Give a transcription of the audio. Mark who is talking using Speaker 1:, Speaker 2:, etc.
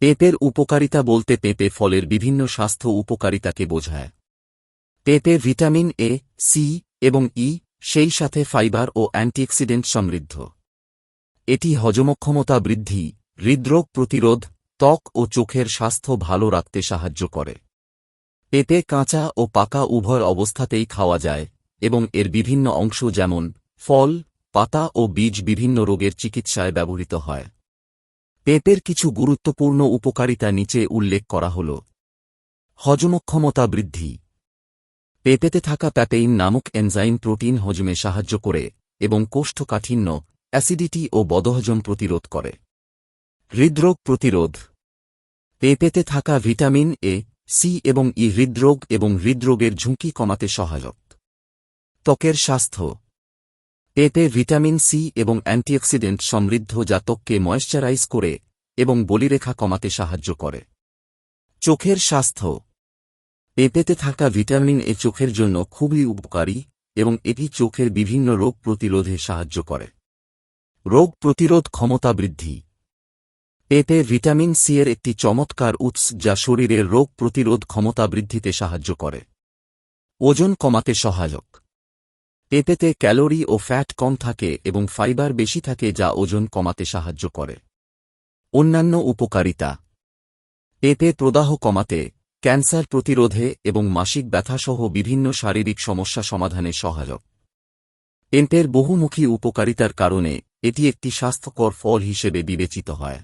Speaker 1: পেঁপের উপকারিতা বলতে পেঁপে ফলের বিভিন্ন স্বাস্থ্য উপকারিতাকে বোঝায়। পেঁপে ভিটামিন এ, সি এবং ই, সেই সাথে ফাইবার ও অ্যান্টিঅক্সিডেন্ট সমৃদ্ধ। এটি হজমক্ষমতা বৃদ্ধি, হৃদরোগ প্রতিরোধ, ত্বক ও চোখের স্বাস্থ্য ভালো রাখতে সাহায্য করে। পেঁপে কাঁচা ও পাকা উভয় অবস্থাতেই খাওয়া যায় এবং এর বিভিন্ন অংশ যেমন ফল, পাতা ও বীজ বিভিন্ন রোগের চিকিৎসায় ব্যবহৃত হয়। পেঁপের কিছু গুরুত্বপূর্ণ উপকারিতা নিচে উল্লেখ করা হল। হজমক্ষমতা বৃদ্ধি। পেঁপেতে থাকা প্যাপেইন নামক এনজাইম প্রোটিন হজমে সাহায্য করে এবং কোষ্ঠকাঠিন্য, অ্যাসিডিটি ও বদহজম প্রতিরোধ করে। হৃদরোগ প্রতিরোধ। পেঁপেতে থাকা ভিটামিন এ, সি এবং ই হৃদরোগ এবং হৃদরোগের ঝুঁকি কমাতে সহায়ক। ত্বকের স্বাস্থ্য। পেঁপে ভিটামিন সি এবং অ্যান্টিঅক্সিডেন্ট সমৃদ্ধ যা ত্বককে ময়েশ্চারাইজ করে এবং বলিরেখা কমাতে সাহায্য করে। চোখের স্বাস্থ্য। পেঁপেতে থাকা ভিটামিন এ চোখের জন্য খুবই উপকারী এবং এটি চোখের বিভিন্ন রোগ প্রতিরোধে সাহায্য করে। রোগ প্রতিরোধ ক্ষমতা বৃদ্ধি। পেঁপে ভিটামিন সি এর একটি চমৎকার উৎস যা শরীরের রোগ প্রতিরোধ ক্ষমতা বৃদ্ধিতে সাহায্য করে। ওজন কমাতে সহায়ক। পেঁপেতে ক্যালোরি ও ফ্যাট কম থাকে এবং ফাইবার বেশি থাকে যা ওজন কমাতে সাহায্য করে। অন্যান্য উপকারিতা। পেঁপে প্রদাহ কমাতে, ক্যান্সার প্রতিরোধে এবং মাসিক ব্যথাসহ বিভিন্ন শারীরিক সমস্যা সমাধানে সহায়ক। পেঁপের বহুমুখী উপকারিতার কারণে এটি একটি স্বাস্থ্যকর ফল হিসেবে বিবেচিত হয়।